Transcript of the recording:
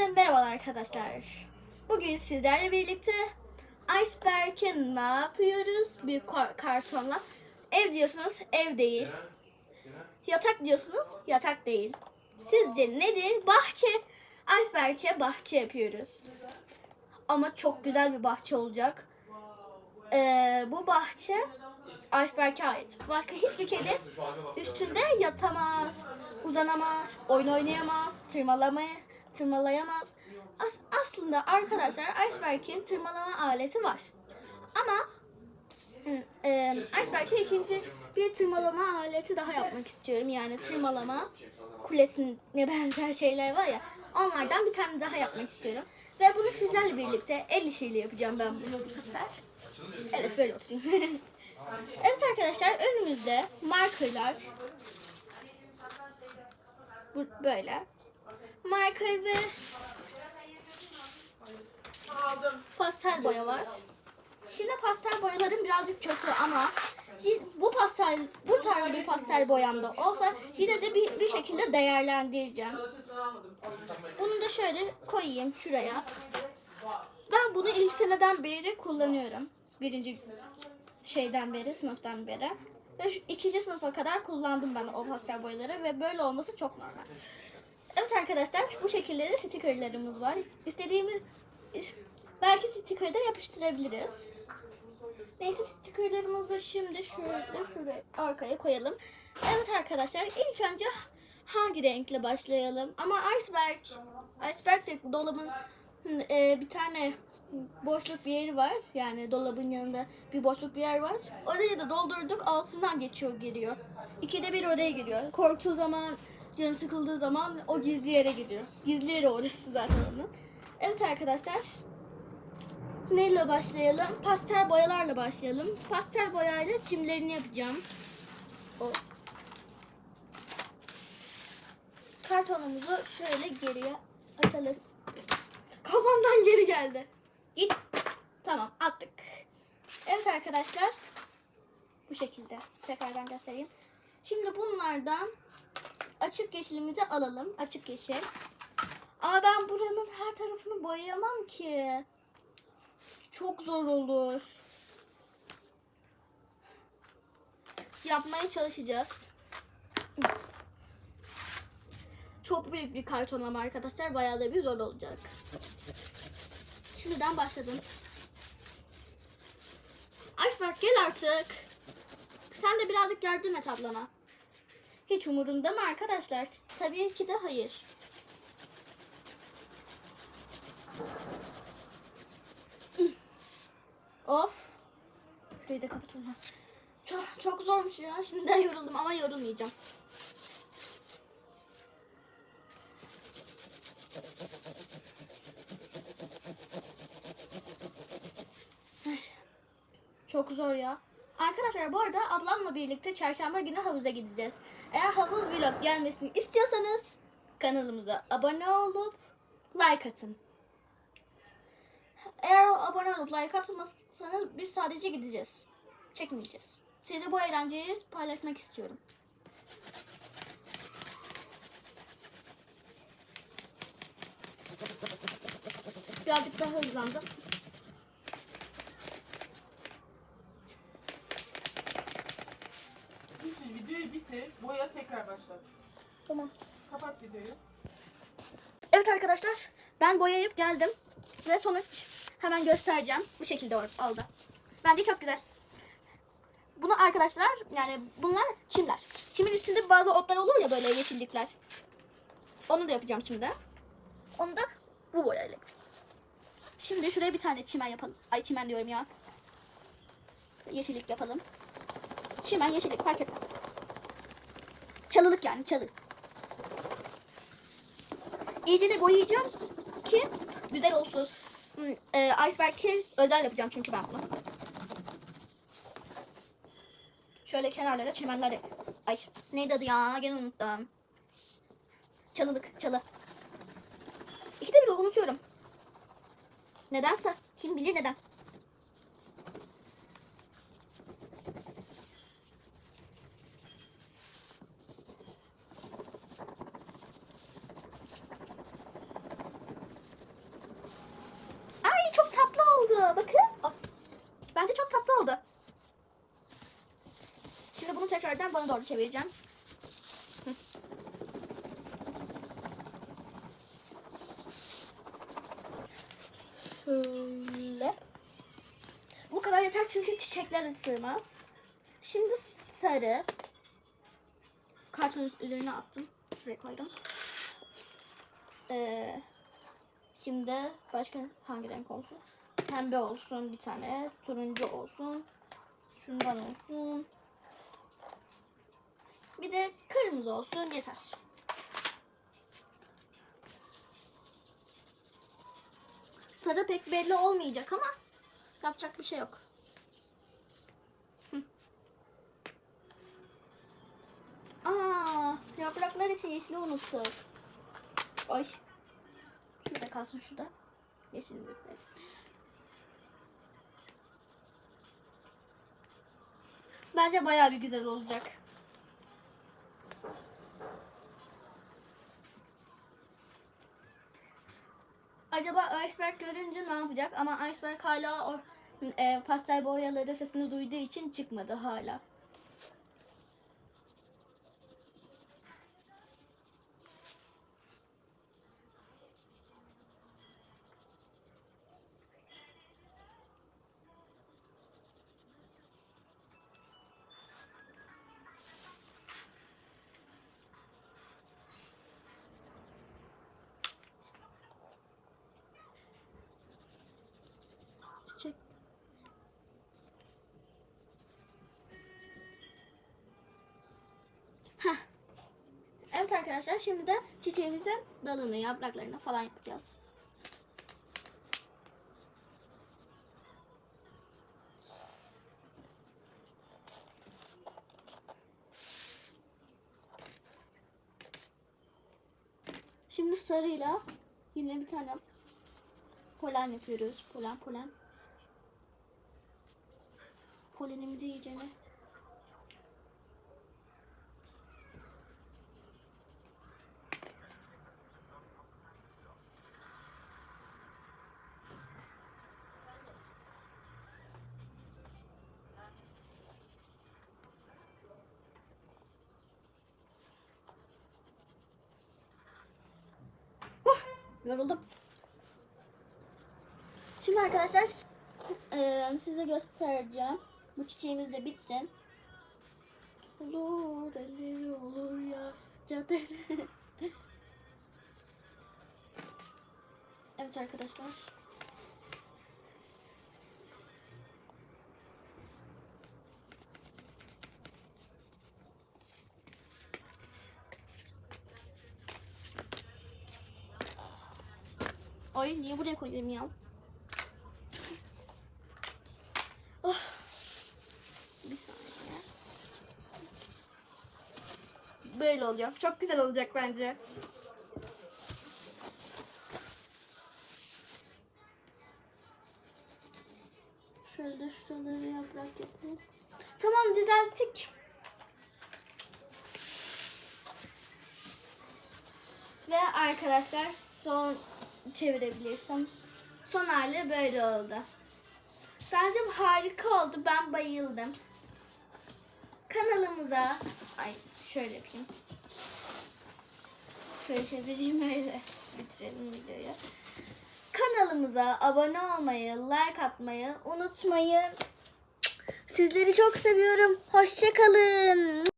Hepinize merhabalar arkadaşlar. Bugün sizlerle birlikte Iceberg'e ne yapıyoruz? Bir kar- kartonla. Ev diyorsunuz, ev değil. Yatak diyorsunuz, yatak değil. Sizce nedir? Bahçe. Iceberg'e bahçe yapıyoruz. Ama çok güzel bir bahçe olacak. Ee, bu bahçe Iceberg'e ait. Başka hiçbir kedi üstünde yatamaz, uzanamaz, oyun oynayamaz, tırmalamaya, tırmalayamaz. As- aslında arkadaşlar Iceberg'in tırmalama aleti var. Ama e, Iceberg'e ikinci bir tırmalama aleti daha yapmak istiyorum. Yani tırmalama kulesine benzer şeyler var ya onlardan bir tane daha yapmak istiyorum. Ve bunu sizlerle birlikte el işiyle yapacağım ben bunu bu sefer. Evet böyle oturayım. evet arkadaşlar önümüzde markerlar bu böyle. Marker ve pastel boya var. Şimdi pastel boyalarım birazcık kötü ama bu pastel bu tarz bir pastel boyamda olsa yine de bir, bir şekilde değerlendireceğim. Bunu da şöyle koyayım şuraya. Ben bunu ilk seneden beri kullanıyorum. Birinci şeyden beri, sınıftan beri. Ve şu ikinci sınıfa kadar kullandım ben o pastel boyaları ve böyle olması çok normal. Evet arkadaşlar bu şekilde de stickerlarımız var. İstediğimiz belki sticker de yapıştırabiliriz. Neyse stickerlarımızı şimdi şöyle şuraya arkaya koyalım. Evet arkadaşlar ilk önce hangi renkle başlayalım? Ama iceberg iceberg de dolabın e, bir tane boşluk bir yeri var. Yani dolabın yanında bir boşluk bir yer var. Orayı da doldurduk altından geçiyor giriyor. İkide bir oraya giriyor. Korktuğu zaman canı sıkıldığı zaman o gizli yere giriyor. Gizli yeri orası zaten onun. Evet arkadaşlar. Neyle başlayalım? Pastel boyalarla başlayalım. Pastel boyayla çimlerini yapacağım. O. Kartonumuzu şöyle geriye atalım. Kafamdan geri geldi. Git. Tamam attık. Evet arkadaşlar. Bu şekilde. Tekrardan göstereyim. Şimdi bunlardan açık yeşilimizi alalım. Açık yeşil. Ama ben buranın her tarafını boyayamam ki. Çok zor olur. Yapmaya çalışacağız. Çok büyük bir karton ama arkadaşlar bayağı da bir zor olacak. Şimdiden başladım. Iceberg gel artık. Sen de birazcık yardım et ablana. Hiç umurunda mı arkadaşlar? Tabii ki de hayır. Of. Şurayı da kapatalım. Çok, çok zormuş ya. Şimdiden yoruldum ama yorulmayacağım. Çok zor ya. Arkadaşlar bu arada ablamla birlikte çarşamba günü havuza gideceğiz. Eğer havuz vlog gelmesini istiyorsanız kanalımıza abone olup like atın. Eğer abone olup like atmazsanız biz sadece gideceğiz. Çekmeyeceğiz. Size bu eğlenceyi paylaşmak istiyorum. Birazcık daha hızlandım. Şimdi videoyu bitir, boya tekrar başlat. Tamam. Kapat videoyu. Evet arkadaşlar ben boyayıp geldim ve sonuç hemen göstereceğim. Bu şekilde oldu. Bence çok güzel. Bunu arkadaşlar yani bunlar çimler. Çimin üstünde bazı otlar olur ya böyle yeşillikler. Onu da yapacağım şimdi. Onu da bu boyayla. Şimdi şuraya bir tane çimen yapalım. Ay çimen diyorum ya. Yeşillik yapalım. Çimen yeşillik fark etmez. Çalılık yani çalı. İyice de boyayacağım ki güzel olsun. Hmm, E, iceberg'i özel yapacağım çünkü ben bunu. Şöyle kenarlara çimenler. Ay neydi adı ya gene unuttum. Çalılık çalı. İkide bir unutuyorum. Nedense kim bilir neden. Tekrardan bana doğru çevireceğim. Şöyle. Bu kadar yeter çünkü çiçekler sığmaz. Şimdi sarı. Kartonun üzerine attım. Şuraya koydum. Ee, şimdi başka hangi renk olsun? Pembe olsun bir tane. Turuncu olsun. Şundan olsun. Bir de kırmızı olsun yeter. Sarı pek belli olmayacak ama yapacak bir şey yok. Aa, yapraklar için yeşili unuttuk. Ay. Şurada kalsın şurada. Yeşilimiz de. Bence bayağı bir güzel olacak. Acaba iceberg görünce ne yapacak? Ama iceberg hala o e, pastel boyaları sesini duyduğu için çıkmadı hala. Evet arkadaşlar şimdi de çiçeğimizin dalını, yapraklarını falan yapacağız. Şimdi sarıyla yine bir tane polen yapıyoruz. Polen polen. Polenimizi iyicene. Yoruldum. Şimdi arkadaşlar eee, size göstereceğim. Bu çiçeğimiz de bitsin. Olur, elleri olur ya. Evet arkadaşlar. Ay niye buraya koyuyorum ya? Oh. Bir saniye. Böyle olacak. Çok güzel olacak bence. Şöyle şuraları yaprak yapayım. Tamam düzelttik. Ve arkadaşlar son çevirebilirsem son hali böyle oldu. Bence bu harika oldu. Ben bayıldım. Kanalımıza ay şöyle yapayım. Şöyle çevireyim öyle bitirelim videoyu. Kanalımıza abone olmayı, like atmayı unutmayın. Sizleri çok seviyorum. Hoşçakalın.